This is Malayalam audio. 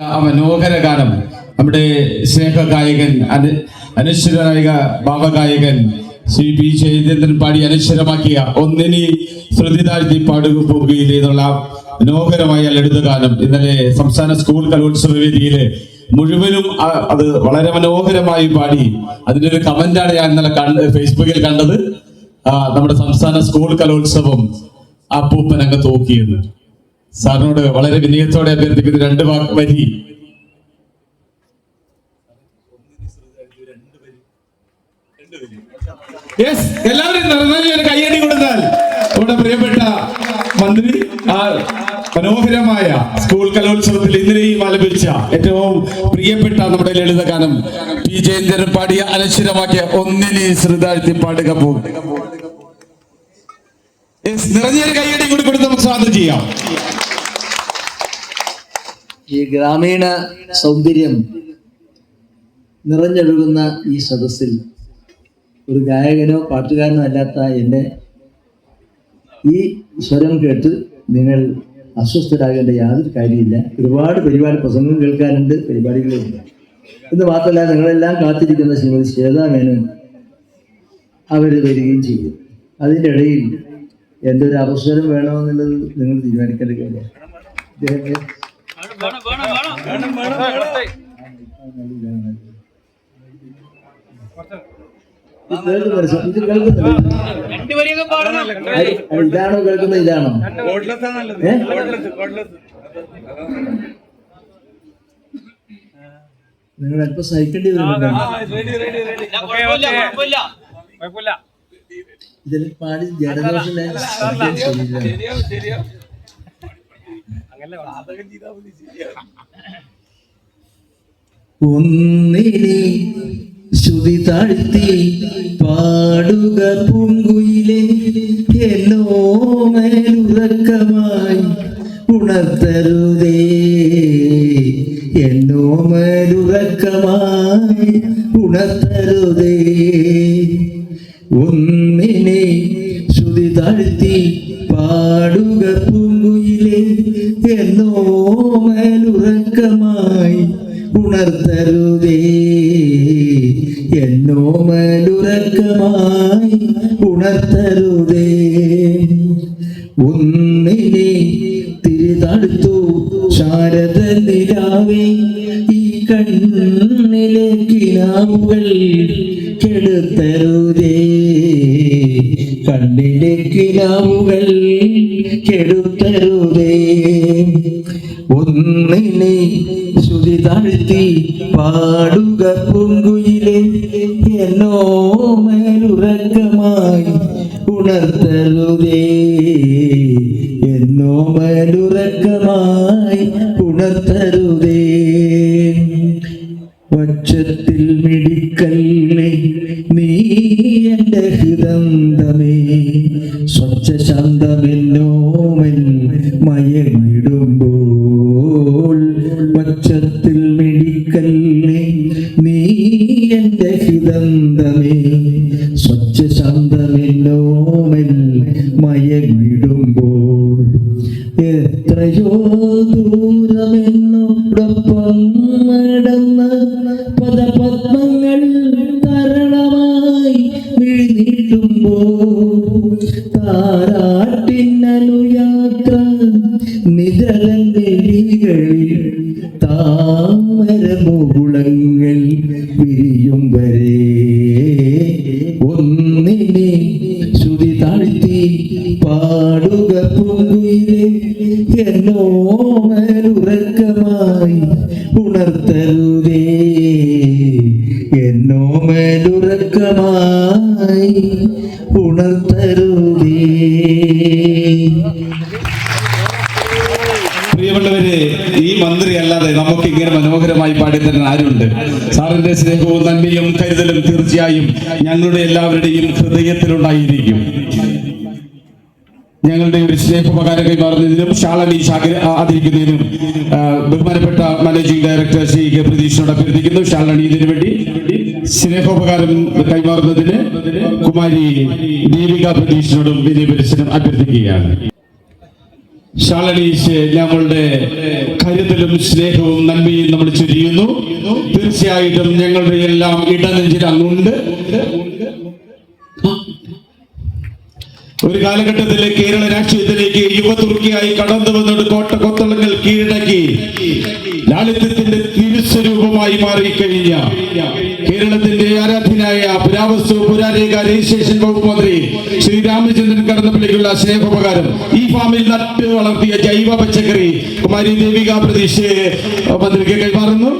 മനോഹര ഗാനം നമ്മുടെ സ്നേഹ ഗായകൻ അനു അനശ്വരനായ ഭാവഗായകൻ ശ്രീ പി ജയചന്ദ്രൻ പാടി അനശ്വരമാക്കിയ ഒന്നിനി ശ്രുതി താഴ്ത്തി പാടുക എന്നുള്ള മനോഹരമായ ലളിതഗാനം ഇന്നലെ സംസ്ഥാന സ്കൂൾ കലോത്സവ വേദിയിൽ മുഴുവനും അത് വളരെ മനോഹരമായി പാടി. അതിന്റെ ഒരു കമന്റാണ് ഞാൻ ഇന്നലെ കണ്ട് ഫേസ്ബുക്കിൽ കണ്ടത്. നമ്മുടെ സംസ്ഥാന സ്കൂൾ കലോത്സവം അപ്പൂപ്പൻ അങ്ങ് തൂക്കിയെന്ന്. സാറിനോട് വളരെ വിനയത്തോടെ അഭ്യർത്ഥിക്കുന്ന രണ്ട് വാക്ക് വരി. എല്ലാവരും നിറഞ്ഞ കൈയടി കൊടുത്താൽ. നമ്മുടെ പ്രിയപ്പെട്ട മന്ത്രി ആ മനോഹരമായ സ്കൂൾ കലോത്സവത്തിൽ ഇന്നലെയും ആലപിച്ച ഏറ്റവും പ്രിയപ്പെട്ട നമ്മുടെ ലളിതഗാനം പി ജയേന്ദ്രൻ പാടിയ അനശ്വരമാക്കിയ ഒന്നിനെ ശ്രുതാഴ്ത്തി പാടുക പോകും നിറഞ്ഞൊരു കൈയടി കൂടി കൊടുത്ത് നമുക്ക് സ്വാഗതം ചെയ്യാം. ഈ ഗ്രാമീണ സൗന്ദര്യം നിറഞ്ഞൊഴുകുന്ന ഈ സദസ്സിൽ ഒരു ഗായകനോ പാട്ടുകാരനോ അല്ലാത്ത എന്നെ ഈ സ്വരം കേട്ട് നിങ്ങൾ അസ്വസ്ഥരാകേണ്ട യാതൊരു കാര്യമില്ല. ഒരുപാട് പരിപാടി പ്രസംഗം കേൾക്കാനുണ്ട് പരിപാടികളുണ്ട്. എന്ന് മാത്രമല്ല നിങ്ങളെല്ലാം കാത്തിരിക്കുന്ന ശ്രീമതി ശ്വേതാ മേനോൻ അവർ വരികയും ചെയ്യും അതിന്റെ ഇടയിൽ എന്തൊരു അവസരം വേണമെന്നുള്ളത് നിങ്ങൾ തീരുമാനിക്കേണ്ട കാര്യമാണ് ഇതാണോ കേൾക്കുന്നത് ഇതാണോ? നിങ്ങൾ അല്പം സഹിക്കേണ്ടി ഇതിൽ പാടി ജലദോഷം ഒന്നിനെ ശ്രുതി താഴ്ത്തി പാടുക പൂങ്കുയിലെ എന്നോ മേലുറക്കമായി ഉണർത്തരുതേ. എന്നോ മേലുറക്കമായി ഉണർത്തരുതേ. ഒന്നിനെ ശ്രുതി താഴ്ത്തി എന്നോ മേലുറക്കമായി ഉണർത്തരുതേ എന്നോമലുറക്കമായി ഉണർത്തരുതേ ഒന്നിനെ തിരിതടുത്തു ശാരദ നിലാവേ ഈ കണ്ണിലെ കിനാവുകൾ കെടുത്തരുതേ. കണ്ണിലെ കിനാവുകൾ കെടുത്തരുതേ ഒന്നിനെ ശ്രുതി താഴ്ത്തി പാടുക പൊങ്കുയിലെ എന്നോ മേലുറക്കമായി ഉണർത്തരുതേ എന്നോ മേലുറക്കമായി ഉണർത്തരുതേ പക്ഷത്തിൽ മിടിക്കല്ലേ നീ എന്റെ ഹൃദന്തമേ. സ്വച്ഛ ശാന്തമെന്നോമൻ എത്രയോ ദൂരമെന്നോടൊപ്പം നടന്ന പദപത്മങ്ങൾ തരണമായി വിഴിനീട്ടുമ്പോൾ താരാട്ടിനനുയാത്ര നിഴലികളിൽ താമരമുകുളങ്ങൾ പിരിയും വരെ മേലുറക്കമായി ഉണർത്തരുതേ. എന്നോ മേലുറക്കമായി ഉണർത്തരുതേ. പ്രിയമുള്ളവരെ ഈ മന്ത്രി അല്ലാതെ നമുക്ക് ഇങ്ങനെ മനോഹരമായി പാടിത്തരാൻ ആരുണ്ട്? സാറിന്റെ സ്നേഹവും നന്മയും കരുതലും തീർച്ചയായും ഞങ്ങളുടെ എല്ലാവരുടെയും ഹൃദയത്തിലുണ്ടായിരിക്കും. ഞങ്ങളുടെ ഒരു സ്നേഹോപകാരം കൈമാറുന്നതിനും ശാളനി ശാഖ ആദരിക്കുന്നതിനും ബഹുമാനപ്പെട്ട മാനേജിംഗ് ഡയറക്ടർ ശ്രീ കെ പ്രതീഷിനോട് അഭ്യർത്ഥിക്കുന്നു. ശാളനി ഇതിനു വേണ്ടി സ്നേഹോപകാരം കൈമാറുന്നതിന് കുമാരി ദീപിക പ്രതീഷിനോടും വിനയപരിസരം അഭ്യർത്ഥിക്കുകയാണ്. ഞങ്ങളുടെ കരുതലും സ്നേഹവും നന്മയും നമ്മൾ ചൊരിയുന്നു. തീർച്ചയായിട്ടും ഞങ്ങളുടെ എല്ലാം ഇടനെഞ്ചിൽ അങ്ങുണ്ട് ഒരു കാലഘട്ടത്തിലെ കേരള രാഷ്ട്രീയത്തിലേക്ക് യുവതുർക്കിയായി കടന്നു വന്നത് കോട്ട കൊത്തളങ്ങൾ കീഴടക്കി. ലാളിത്യത്തിന്റെ തിരുസ്വരൂപമായി മാറിക്കഴിഞ്ഞ കേരളത്തിന്റെ ആരാധനായ പുരാവസ്തു പുരാരേഖ രജിസ്ട്രേഷൻ വകുപ്പ് മന്ത്രി ശ്രീ രാമചന്ദ്രൻ കടന്നപ്പള്ളിക്കുള്ള സ്നേഹോപകാരം. ഈ ഫാമിൽ നട്ട് വളർത്തിയ ജൈവ പച്ചക്കറി കുമാരി ദേവിക പ്രതീക്ഷയെ മന്ത്രിക്ക് കൈമാറുന്നു